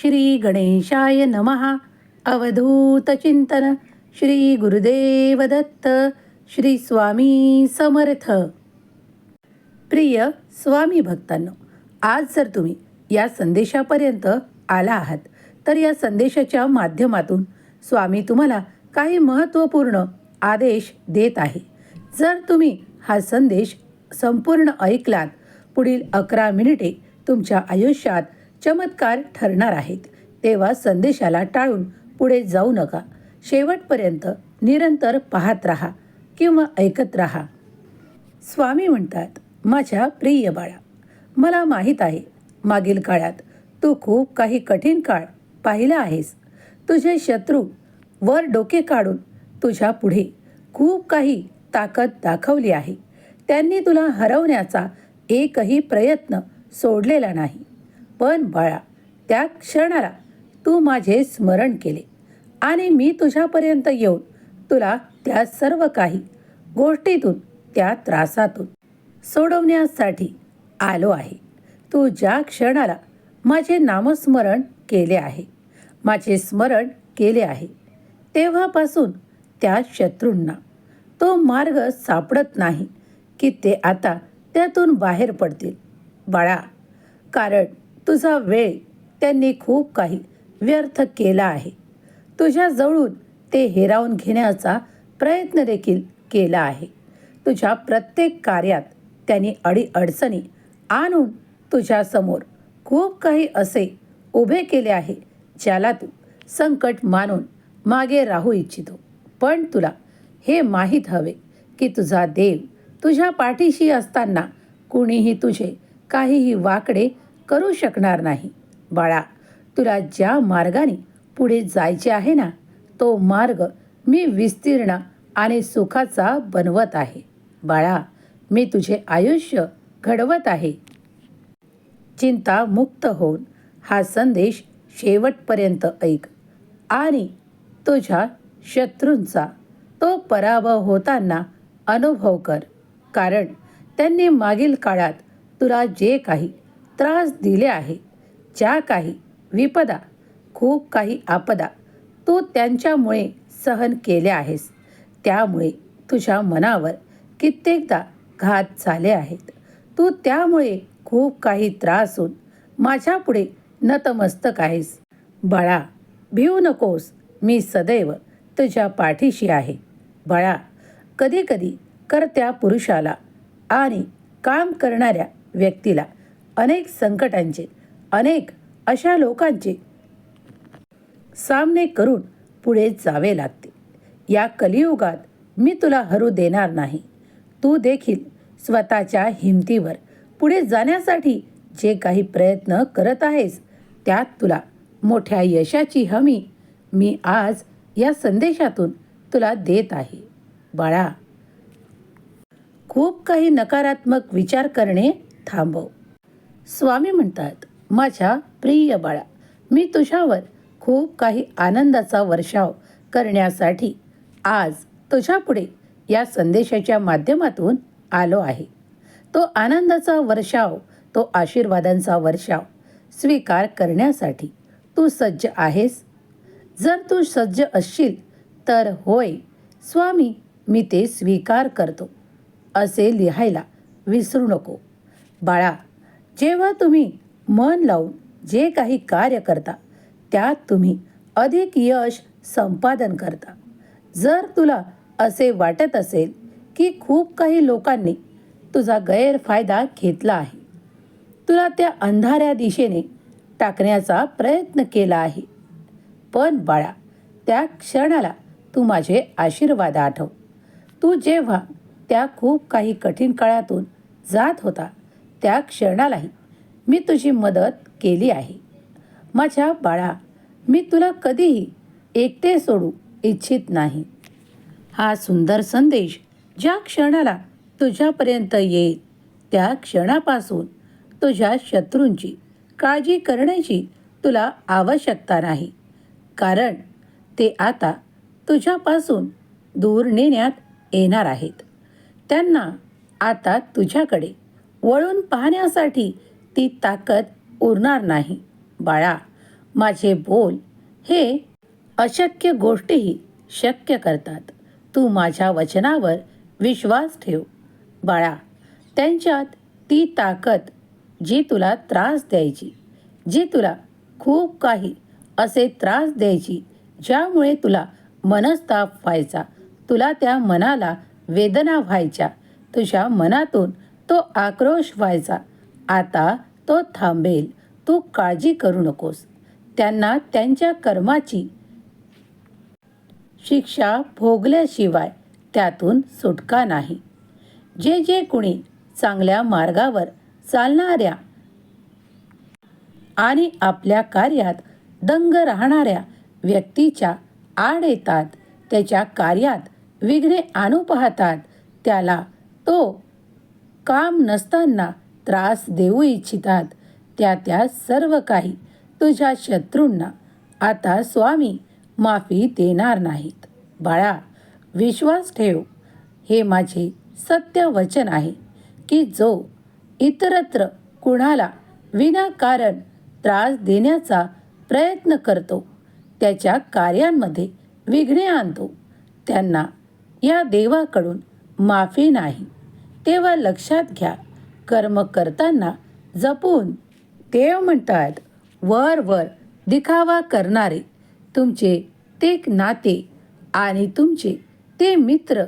श्री गणेशाय नमः। अवधूत चिंतन। श्री गुरुदेव दत्त। श्री स्वामी समर्थ। प्रिय स्वामी भक्तांनो आज जर तुम्ही या संदेशापर्यंत आला आहात तर या संदेशाच्या माध्यमातून स्वामी तुम्हाला काही महत्त्वपूर्ण आदेश देत आहे. जर तुम्ही हा संदेश संपूर्ण ऐकलात पुढील अकरा मिनिटे तुमच्या आयुष्यात चमत्कार ठरणार आहेत. तेव्हा संदेशाला टाळून पुढे जाऊ नका. शेवटपर्यंत निरंतर पाहत राहा किंवा ऐकत राहा. स्वामी म्हणतात माझ्या प्रिय बाळा मला माहीत आहे मागील काळात तू खूप काही कठीण काळ पाहिला आहेस. तुझे शत्रू वर डोके काढून तुझ्या पुढे खूप काही ताकद दाखवली आहे. त्यांनी तुला हरवण्याचा एकही प्रयत्न सोडलेला नाही. पण बाळा त्या क्षणाला तू माझे स्मरण केले आणि मी तुझ्यापर्यंत येऊन तुला त्या सर्व काही गोष्टीतून त्या त्रासातून सोडवण्यासाठी आलो आहे. तू ज्या क्षणाला माझे नामस्मरण केले आहे माझे स्मरण केले आहे तेव्हापासून त्या शत्रूंना तो मार्ग सापडत नाही की ते आता त्यातून बाहेर पडतील. बाळा कारण तुझा वेळ त्यांनी खूप काही व्यर्थ केला आहे. तुझ्याजवळून ते हिरावून घेण्याचा प्रयत्न देखील केला आहे. तुझ्या प्रत्येक कार्यात त्यांनी अडीअडचणी आणून तुझ्यासमोर खूप काही असे उभे केले आहे ज्याला तू संकट मानून मागे राहू इच्छितो. पण तुला हे माहीत हवे की तुझा देव तुझ्या पाठीशी असताना कुणीही तुझे काहीही वाकडे करू शकणार नाही. बाळा तुला ज्या मार्गाने पुढे जायचे आहे ना तो मार्ग मी विस्तीर्ण आणि सुखाचा बनवत आहे. बाळा मी तुझे आयुष्य घडवत आहे. चिंता मुक्त होऊन हा संदेश शेवटपर्यंत ऐक आणि तुझ्या शत्रूंचा तो पराभव होताना अनुभव कर. कारण त्यांनी मागील काळात तुला जे काही त्रास दिले आहे. ज्या काही विपदा खूप काही आपदा तू त्यांच्यामुळे सहन केले आहेस. त्यामुळे तुझ्या मनावर कित्येकदा घात झाले आहेत. तू त्यामुळे खूप काही त्रास होऊन माझ्यापुढे नतमस्तक आहेस. बाळा भिवू नकोस. मी सदैव तुझ्या पाठीशी आहे. बाळा कधीकधी करत्या पुरुषाला आणि काम करणाऱ्या व्यक्तीला अनेक संकटांचे अनेक अशा लोकांचे सामने करून पुढे जावे लागते. या कलियुगात मी तुला हरू देणार नाही. तू देखील स्वतःच्या हिमतीवर पुढे जाण्यासाठी जे काही प्रयत्न करत आहेस त्यात तुला मोठ्या यशाची हमी मी आज या संदेशातून तुला देत आहे. बाळा खूप काही नकारात्मक विचार करणे थांबव. स्वामी म्हणतात माझ्या प्रिय बाळा मी तुझ्यावर खूप काही आनंदाचा वर्षाव करण्यासाठी आज तुझ्यापुढे या संदेशाच्या माध्यमातून आलो आहे. तो आनंदाचा वर्षाव तो आशीर्वादांचा वर्षाव स्वीकार करण्यासाठी तू सज्ज आहेस? जर तू सज्ज असशील तर होय स्वामी मी ते स्वीकार करतो. असे लिहायला विसरू नको. बाळा जेव्हा तुम्ही मन लावून जे काही कार्य करता त्यात तुम्ही अधिक यश संपादन करता. जर तुला असे वाटत असेल की खूप काही लोकांनी तुझा गैरफायदा घेतला आहे तुला त्या अंधाऱ्या दिशेने टाकण्याचा प्रयत्न केला आहे पण बाळा त्या क्षणाला तू माझे आशीर्वाद आठव. तू जेव्हा त्या खूप काही कठीण काळातून जात होता त्या क्षणालाही मी तुझी मदत केली आहे. माझ्या बाळा मी तुला कधीही एकटे सोडू इच्छित नाही. हा सुंदर संदेश ज्या क्षणाला तुझ्यापर्यंत येईल त्या क्षणापासून तुझ्या शत्रूंची काळजी करण्याची तुला आवश्यकता नाही. कारण ते आता तुझ्यापासून दूर नेण्यात येणार आहेत. त्यांना आता तुझ्याकडे वळून पाहण्यासाठी ती ताकद उरणार नाही. बाळा माझे बोल हे अशक्य गोष्टीही शक्य करतात. तू माझ्या वचनावर विश्वास ठेव. बाळा त्यांच्यात ती ताकद जी तुला त्रास द्यायची जी तुला खूप काही असे त्रास द्यायची ज्यामुळे तुला मनस्ताप व्हायचा तुला त्या मनाला वेदना व्हायच्या तुझ्या मनातून तो आक्रोश व्हायचा. आता तो थांबेल. तू काळजी करू नकोस. त्यांना त्यांच्या कर्माची शिक्षा भोगल्याशिवाय त्यातून सुटका नाही. जे जे कुणी चांगल्या मार्गावर चालणाऱ्या आणि आपल्या कार्यात दंग राहणाऱ्या व्यक्तीच्या आड येतात त्याच्या कार्यात विघ्ने आणू पाहतात त्याला तो काम नसताना त्रास देऊ इच्छितात. त्या त्या सर्व काही तुझ्या शत्रूंना आता स्वामी माफी देणार नाहीत. बाळा विश्वास ठेव. हे माझे सत्य वचन आहे की जो इतरत्र कुणाला विनाकारण त्रास देण्याचा प्रयत्न करतो त्याच्या कार्यांमध्ये विघ्ने आणतो. त्यांना या देवाकडून माफी नाही. तेव्हा लक्षात घ्या कर्म करताना जपून देव म्हणतात वर वर दिखावा करणारे तुमचे ते नाते आणि तुमचे ते मित्र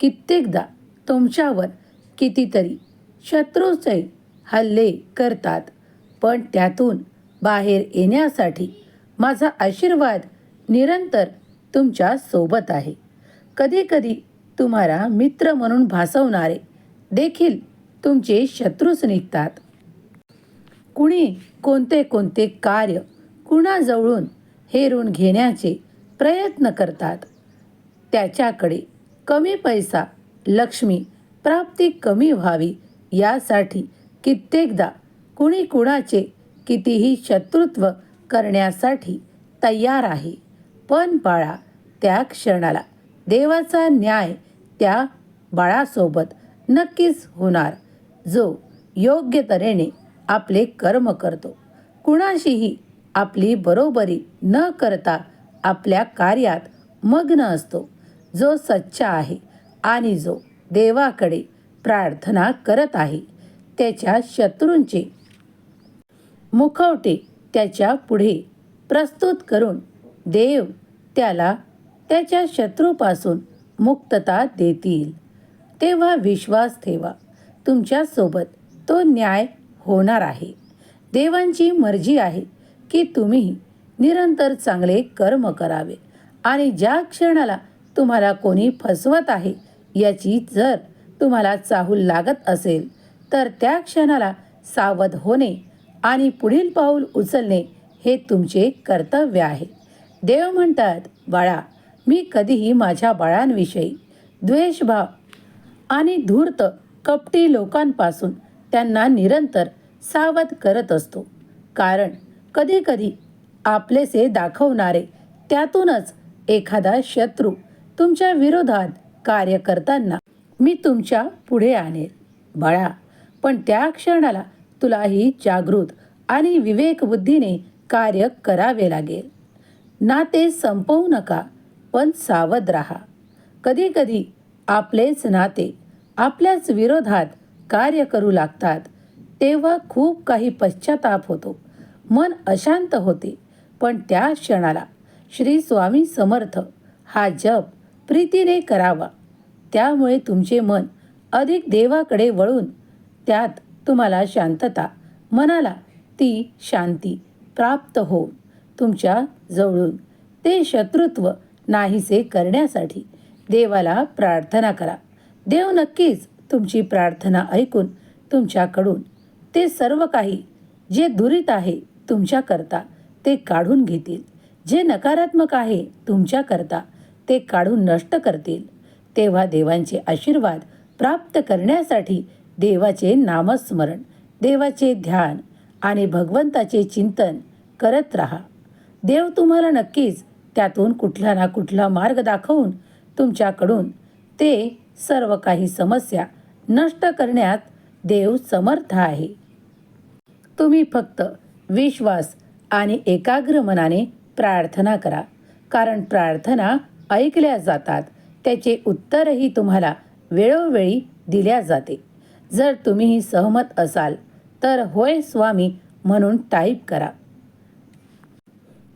कित्येकदा तुमच्यावर कितीतरी शत्रूचे हल्ले करतात. पण त्यातून बाहेर येण्यासाठी माझा आशीर्वाद निरंतर तुमच्यासोबत आहे. कधीकधी तुम्हाला मित्र म्हणून भासवणारे देखील तुमचे शत्रूच निघतात. कुणी कोणते कोणते कार्य कुणाजवळून हेरून घेण्याचे प्रयत्न करतात त्याच्याकडे कमी पैसा लक्ष्मी प्राप्ती कमी व्हावी यासाठी कित्येकदा कुणी कुणाचे कितीही शत्रुत्व करण्यासाठी तयार आहे. पण बाळा त्या क्षणाला देवाचा न्याय त्या बाळासोबत नक्कीच होणार. जो योग्य तऱ्हेने आपले कर्म करतो. कुणाशीही आपली बरोबरी न करता आपल्या कार्यात मग्न असतो. जो सच्चा आहे आणि जो देवाकडे प्रार्थना करत आहे त्याच्या शत्रूंचे मुखवटे त्याच्या पुढे प्रस्तुत करून देव त्याला त्याच्या शत्रूपासून मुक्तता देतील. तेव्हा विश्वास ठेवा. तुमच्यासोबत तो न्याय होणार आहे. देवांची मर्जी आहे की तुम्ही निरंतर चांगले कर्म करावे आणि ज्या क्षणाला तुम्हाला कोणी फसवत आहे याची जर तुम्हाला चाहूल लागत असेल तर त्या क्षणाला सावध होणे आणि पुढील पाऊल उचलणे हे तुमचे कर्तव्य आहे. देव म्हणतात बाळा मी कधीही माझ्या बाळांविषयी द्वेषभाव आणि धूर्त कपटी लोकांपासून त्यांना निरंतर सावध करत असतो. कारण कधीकधी आपलेसे दाखवणारे त्यातूनच एखादा शत्रू तुमच्या विरोधात कार्य करताना मी तुमच्यापुढे आणेल. बाळा पण त्या क्षणाला तुलाही जागृत आणि विवेकबुद्धीने कार्य करावे लागेल. नाते संपवू नका पण सावध राहा. कधीकधी आपलेच नाते आपल्याच विरोधात कार्य करू लागतात. तेव्हा खूप काही पश्चाताप होतो. मन अशांत होते. पण त्या क्षणाला श्री स्वामी समर्थ हा जप प्रीतीने करावा. त्यामुळे तुमचे मन अधिक देवाकडे वळून त्यात तुम्हाला शांतता मनाला ती शांती प्राप्त होऊन तुमच्या जवळून ते शत्रुत्व नाहीसे करण्यासाठी देवाला प्रार्थना करा. देव नक्कीच तुमची प्रार्थना ऐकून तुमच्याकडून ते सर्व काही जे दुरित आहे तुमच्याकरता ते काढून घेतील. जे नकारात्मक आहे तुमच्याकरता ते काढून नष्ट करतील. तेव्हा देवांचे आशीर्वाद प्राप्त करण्यासाठी देवाचे नामस्मरण देवाचे ध्यान आणि भगवंताचे चिंतन करत राहा. देव तुम्हाला नक्कीच त्यातून कुठला ना कुठला मार्ग दाखवून तुमच्याकडून ते सर्व काही समस्या नष्ट करण्यात देव समर्थ आहे. तुम्ही फक्त विश्वास आणि एकाग्र मनाने प्रार्थना करा. कारण प्रार्थना ऐकल्या जातात. त्याचे उत्तरही तुम्हाला वेळोवेळी दिल्या जाते. जर तुम्ही सहमत असाल तर होय स्वामी म्हणून टाईप करा.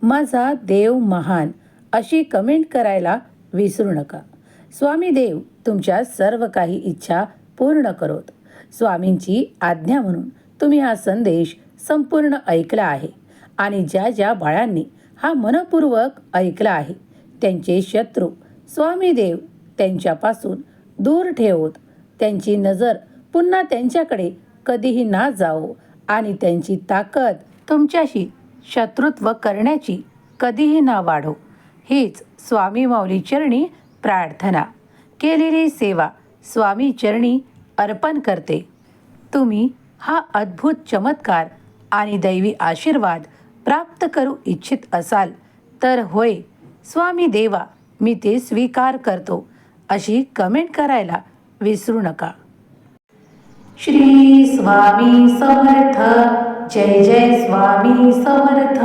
माझा देव महान अशी कमेंट करायला विसरू नका. स्वामी देव तुमच्या सर्व काही इच्छा पूर्ण करोत. स्वामींची आज्ञा म्हणून तुम्ही हा संदेश संपूर्ण ऐकला आहे आणि ज्या ज्या बाळांनी हा मनपूर्वक ऐकला आहे त्यांचे शत्रू स्वामी देव त्यांच्यापासून दूर ठेवत. त्यांची नजर पुन्हा त्यांच्याकडे कधीही ना जावो आणि त्यांची ताकद तुमच्याशी शत्रुत्व करण्याची कधीही ना वाढो. हीच स्वामी माऊली चरणी प्रार्थना. केलेली सेवा स्वामी चरणी अर्पण करते. तुम्ही हा अद्भुत चमत्कार आणि दैवी आशीर्वाद प्राप्त करू इच्छित असाल तर होय स्वामी देवा मी ते स्वीकार करतो अशी कमेंट करायला विसरू नका. श्री स्वामी समर्थ जय जय स्वामी समर्थ.